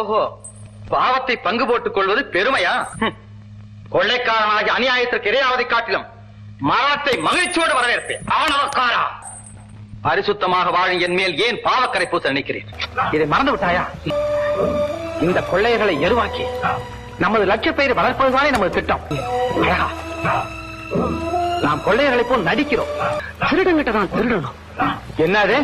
ஓஹோ பாவத்தை பங்கு போட்டுக் கொள்வது பெருமையா? கொள்ளைக்காரனாகி அநியாயத்திற்கு இரையாவதை காட்டிலும் மரணத்தை மகிழ்ச்சியோடு வரவேற்பேன். அவனவக்காரா? பரிசுத்தமாக வாழும் என் மேல் ஏன் பாவக்கரை பூச நினைக்கிறேன் இதை மறந்து விட்டாயா? இந்த கொள்ளையர்களை எருவாக்கி நமது லட்ச பெயர் வளர்ப்பதுதானே நமது திட்டம். நாம் கொள்ளையர்களை போல் நடிக்கிறோம். திருடங்கிட்ட தான் திருடணும். என்னது?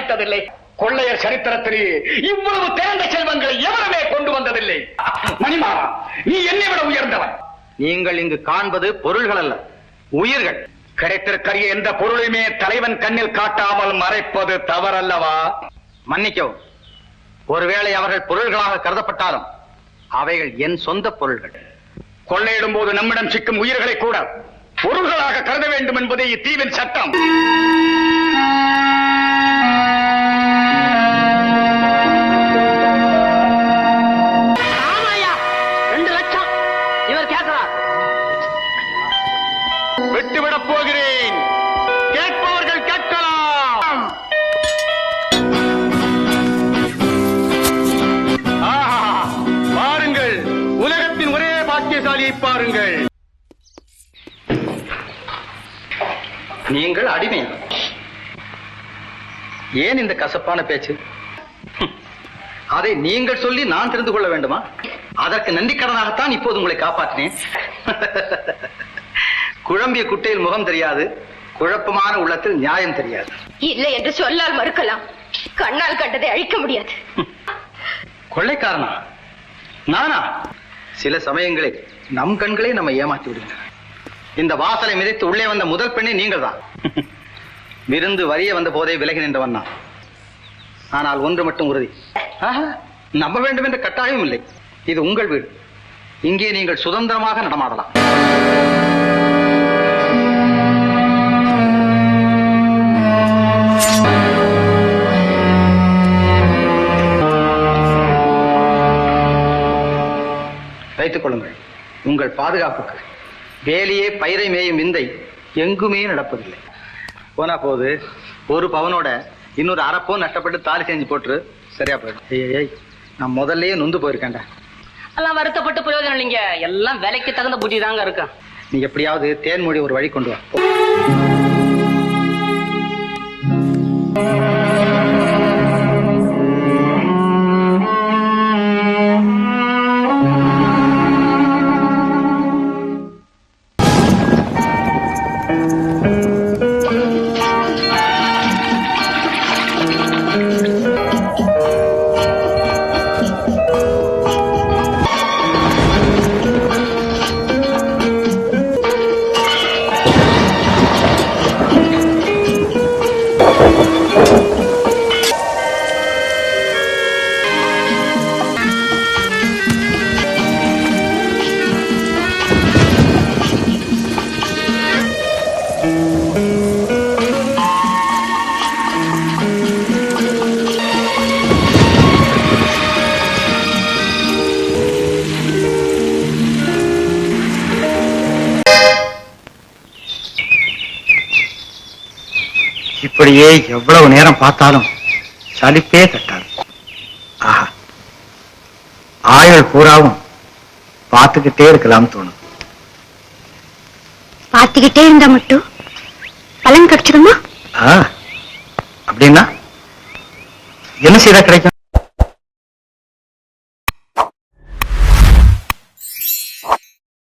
சாதித்ததில்லை கொள்ளையர் சரித்திரத்திலே இவ்வளவு தேர்ந்த செல்வங்களை எவருமே கொண்டு வந்ததில்லை. மணிமாறா நீ என்னை விட உயர்ந்தவன். நீங்கள் இங்கு காண்பது பொருள்கள் அல்ல உயிர்கள். கிடைத்திருக்கிற எந்த பொருளையுமே தலைவன் கண்ணில் காட்டாமல் மறைப்பது தவறல்லவா? மன்னிக்கவும் ஒருவேளை அவர்கள் பொருள்களாக கருதப்பட்டாலும் அவைகள் என் சொந்த பொருள்கள். கொள்ளையிடும் போது நம்மிடம் சிக்கும் உயிர்களை கூட பொருள்களாக கருத வேண்டும் என்பதே இத்தீவின் சட்டம். பாக்கியசாலியை பாருங்கள். நீங்கள் அடிமை. ஏன் இந்த கசப்பான பேச்சு. அதை நீங்கள் சொல்லி நான் தெரிந்து கொள்ள வேண்டுமா? அதற்கு நன்றிக்கடனாகத்தான் இப்போது உங்களை காப்பாற்றினேன். குழம்பிய குட்டையில் முகம் தெரியாது குழப்பமான உள்ளத்தில் நியாயம் தெரியாது. இல்லை என்று சொல்லால் மறுக்கலாம். கண்ணால் கண்டதை அழிக்க முடியாது. கொள்ளைக்காரனா? நானா? சில சமயங்களில் நம் கண்களே நம்ம ஏமாற்றி விடுகின்றன. இந்த வாசலை மிதித்து உள்ளே வந்த முதல் பெண்ணே நீங்கள் தான் விருந்து வரிய வந்த போதே விலகி நின்றவன் நான். ஆனால் ஒன்று மட்டும் உறுதி. ஆஹா, நம்ப வேண்டும் என்ற கட்டாயம் இல்லை. இது உங்கள் வீடு. இங்கே நீங்கள் சுதந்திரமாக நடமாடலாம். வைத்துக் கொள்ளுங்கள். உங்கள் பாதுகாப்புக்கு வேலியே பயிரை மேயும் விந்தை எங்குமே நடப்பதில்லை. போனா போது ஒரு பவனோட இன்னொரு அரைப்போ நஷ்டப்பட்டு தாலி செஞ்சு போட்டுரு. சரியா போயிடும். ஏய் நான் முதல்லயே நொந்து போயிருக்கேன்டா. எல்லாம் வருத்தப்பட்டு பிரயோஜனம் இல்லைங்க. எல்லாம் விலைக்கு தகுந்த புத்தி தாங்க இருக்கும் நீ எப்படியாவது தேன்மொழி ஒரு வழி கொண்டு வா. இப்படியே எவ்வளவு நேரம் பார்த்தாலும் சலிப்பே தட்டாது ஆஹா ஆயுள் பூராவும் பார்த்துக்கிட்டே இருக்கலாம் தோணும் பார்த்துக்கிட்டே இருந்தா மட்டும் பலன் கிடைச்சிருமா? அப்படின்னா என்ன செய்தா கிடைக்கும்?